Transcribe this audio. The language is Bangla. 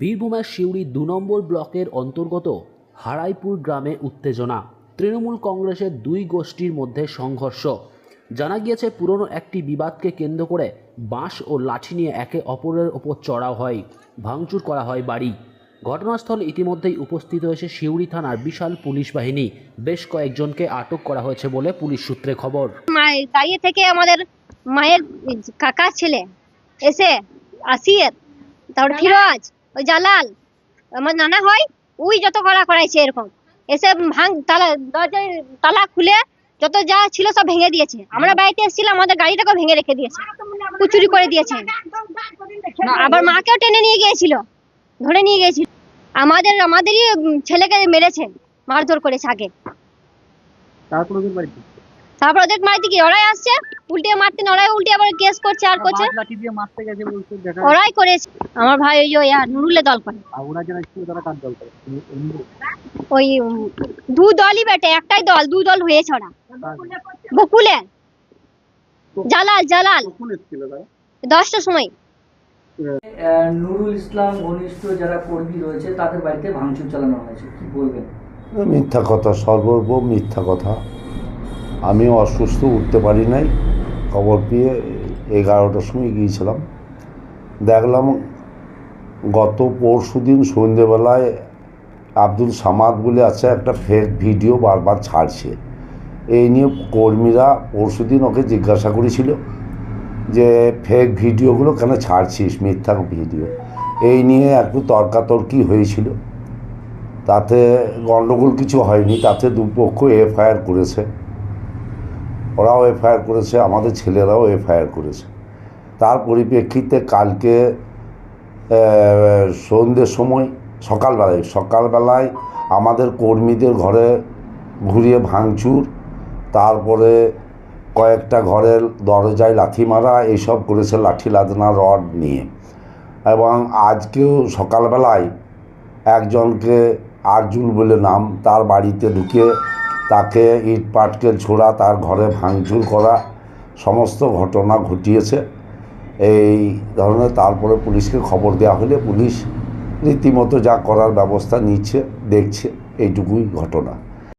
বীরভূমের সিউড়ি দু নম্বর ব্লকের অন্তর্গত হারাইপুর গ্রামে উত্তেজনা। তৃণমূল কংগ্রেসের দুই গোষ্ঠীর মধ্যে সংঘর্ষ। জানা গিয়েছে, পুরনো একটি বিবাদকে কেন্দ্র করে বাঁশ ও লাঠি নিয়ে একে অপরের ওপর চড়াও হয়, ভাঙচুর করা হয় বাড়ি। ঘটনাস্থলে ইতিমধ্যেই উপস্থিত হয়েছে সিউড়ি থানার বিশাল পুলিশ বাহিনী। বেশ কয়েকজনকে আটক করা হয়েছে বলে পুলিশ সূত্রে খবর। দাঁড়িয়ে থেকে আমাদের মায়ের কাকার ছেলে এসে আসিয়ের তারপর ফিরোজ ওই জালাল আমার নানা হয় ওই যত করা করাইছে এরকম। এসে ভাঙ তালা দরজায় তালা খুলে যত যা ছিল সব ভেঙে দিয়েছে। আমরা বাড়িতে এসেছিলাম আমাদের গাড়িটাকে ভেঙে রেখে দিয়েছে। কুচুরি করে দিয়েছে। আবার মাকেও টেনে নিয়ে গিয়েছিল। ধরে নিয়ে গিয়েছিল। আমাদের আমাদেরই ছেলেকে মেরেছে মারধর করেছে আগে। তারপর ওদের বাড়িতে? তারপর ওদের মাইতে কি ওরাই আসছে উল্টে মারতে না ওরাই উল্টে আবার কেস করছে আর করছে। লাঠি দিয়ে মারতে গেছে বলছে দেখা ওরাই করেছে। আমার ভাই ওই যে ইয়ার নুরুলে দল করে। আর ওরা যারা ছিল তারা কার দল করে? ওই দু দলই বেটে একটাই দল দু দল হয়েছে ওরা। বকুলে জালাল জালাল। দশটার সময়। নুরুল ইসলাম ঘনিষ্ঠ যারা কর্মী রয়েছে তাদের বাড়িতে ভাঙচুর চালানো হয়েছে। কি বলবেন? মিথ্যা কথা সর্বর্ব মিথ্যা কথা। আমি অসুস্থ উঠতে পারি নাই। খবর পেয়ে এগারোটার সময় গিয়েছিলাম। দেখলাম গত পরশু দিন সন্ধ্যেবেলায় আব্দুল সামাদ বলে আছে একটা ফেক ভিডিও বারবার ছাড়ছে। এই নিয়ে কর্মীরা পরশু দিন ওকে জিজ্ঞাসা করেছিল যে ফেক ভিডিওগুলো কেন ছাড়ছিস, মিথ্যা ভিডিও? এই নিয়ে একটু তর্কাতর্কি হয়েছিল। তাতে গণ্ডগোল কিছু হয়নি, তাতে দুপক্ষ এফআইআর করেছে। ওরাও এফআইআর করেছে, আমাদের ছেলেরাও এফআইআর করেছে। তার পরিপ্রেক্ষিতে কালকে সন্ধ্যের সময়, সকালবেলায় সকালবেলায় আমাদের কর্মীদের ঘরে ঘুরিয়ে ভাঙচুর, তারপরে কয়েকটা ঘরের দরজায় লাথি মারা, এইসব করেছে লাঠি লাদনা, রড নিয়ে। এবং আজকেও সকালবেলায় একজনকে আরজুল বলে নাম তার বাড়িতে ঢুকে তাকে ইট পাটকেল ছোড়া, তার ঘরে ভাঙচুর করা, সমস্ত ঘটনা ঘটিয়েছে। এই ধরনের তারপরে পুলিশকে খবর দেওয়া হলে পুলিশ রীতিমতো যা করার ব্যবস্থা নিচ্ছে, দেখছে, এইটুকুই ঘটনা।